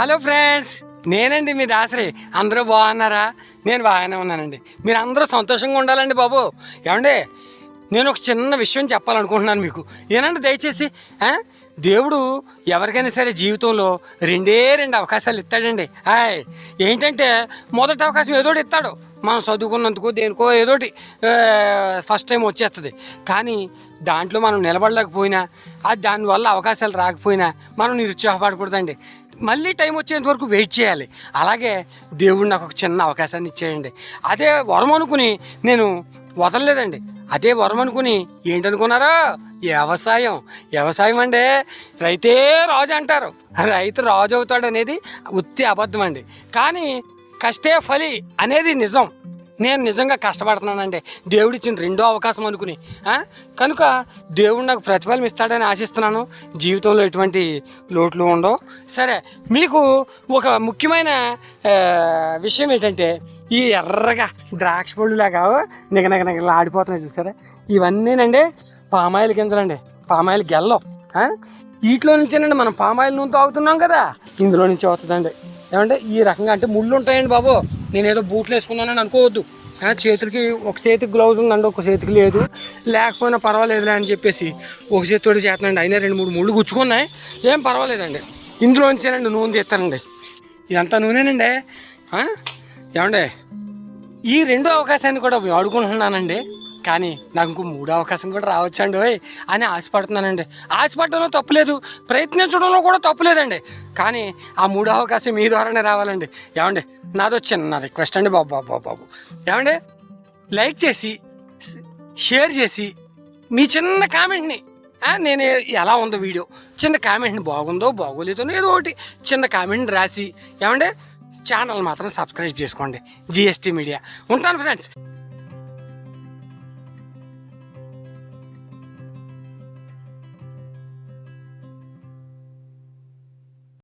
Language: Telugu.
హలో ఫ్రెండ్స్ నేనండి మీ దాసరి. అందరూ బాగున్నారా? నేను బాగానే ఉన్నానండి. మీరు అందరూ సంతోషంగా ఉండాలండి బాబు. ఏమండి నేను ఒక చిన్న విషయం చెప్పాలనుకుంటున్నాను మీకు. ఏనండి దయచేసి దేవుడు ఎవరికైనా సరే జీవితంలో రెండే రెండు అవకాశాలు ఇస్తాడండి. హాయ్ ఏంటంటే మొదటి అవకాశం ఏదోటి ఇస్తాడు. మనం చదువుకున్నందుకు దేనికో ఏదోటి ఫస్ట్ టైం వచ్చేస్తుంది. కానీ దాంట్లో మనం నిలబడలేకపోయినా అది దానివల్ల అవకాశాలు రాకపోయినా మనం నిరుత్సాహపడకూడదండి. మళ్ళీ టైం వచ్చేంత వరకు వెయిట్ చేయాలి. అలాగే దేవుడు నాకు ఒక చిన్న అవకాశాన్ని ఇచ్చేయండి. అదే వరం అనుకుని నేను వదలలేదండి. అదే వరం అనుకుని ఏంటనుకున్నారా? వ్యవసాయం. వ్యవసాయం అంటే రైతే రాజు అంటారు. రైతు రాజు అవుతాడు అనేది ఉత్తి అబద్ధం అండి కానీ కష్టే ఫలి అనేది నిజం. నేను నిజంగా కష్టపడుతున్నానండి. దేవుడిచ్చిన రెండో అవకాశం అనుకుని కనుక దేవుడు నాకు ప్రతిఫలం ఇస్తాడని ఆశిస్తున్నాను. జీవితంలో ఎటువంటి లోట్లు ఉండవు. సరే మీకు ఒక ముఖ్యమైన విషయం ఏంటంటే ఈ ఎర్రగా ద్రాక్ష పళ్ళులాగా నిగ నిగ నిగలు ఆడిపోతున్నాయి చూసారా ఇవన్నీనండి పామాయిల్ గింజలండి పామాయిల్ గెల్లం వీటిలో నుంచేనండి మనం పామాయిల్ నూనె తాగుతున్నాం కదా ఇందులో నుంచి అవుతుందండి ఏమంటే ఈ రకంగా అంటే ముళ్ళు ఉంటాయండి బాబు. నేనేదో బూట్లు వేసుకున్నానని అనుకోవద్దు. చేతులకి ఒక చేతికి గ్లౌజ్ ఉందండి ఒక చేతికి లేదు. లేకపోయినా పర్వాలేదులే అని చెప్పేసి ఒక చేతితోటి చేస్తున్నాండి అయినా రెండు మూడు ముళ్ళు గుచ్చుకున్నాయి. ఏం పర్వాలేదండి. ఇందులోంచేనండి నూనె తీస్తానండి. ఇదంతా నూనెనండి. ఆ? ఏమండే? ఈ రెండో అవకాశాన్ని కూడా వాడుకుంటున్నానండి కానీ నాకు ఇంకో మూడో అవకాశం కూడా రావచ్చండి ఓయ్. అని ఆశపడుతున్నానండి. ఆశపడడంలో తప్పులేదు ప్రయత్నించడంలో కూడా తప్పులేదండి కానీ ఆ మూడో అవకాశం మీ ద్వారానే రావాలండి. ఏమండి? నాదో చిన్న రిక్వెస్ట్ అండి బాబు బాబు బాబు ఏమండి? లైక్ చేసి షేర్ చేసి మీ చిన్న కామెంట్ని నేను ఎలా ఉందో వీడియో చిన్న కామెంట్ని బాగుందో బాగోలేదో ఏదో ఒకటి చిన్న కామెంట్ని రాసి ఏమంటే ఛానల్ మాత్రం సబ్స్క్రైబ్ చేసుకోండి. GST media. ఉంటాను ఫ్రెండ్స్.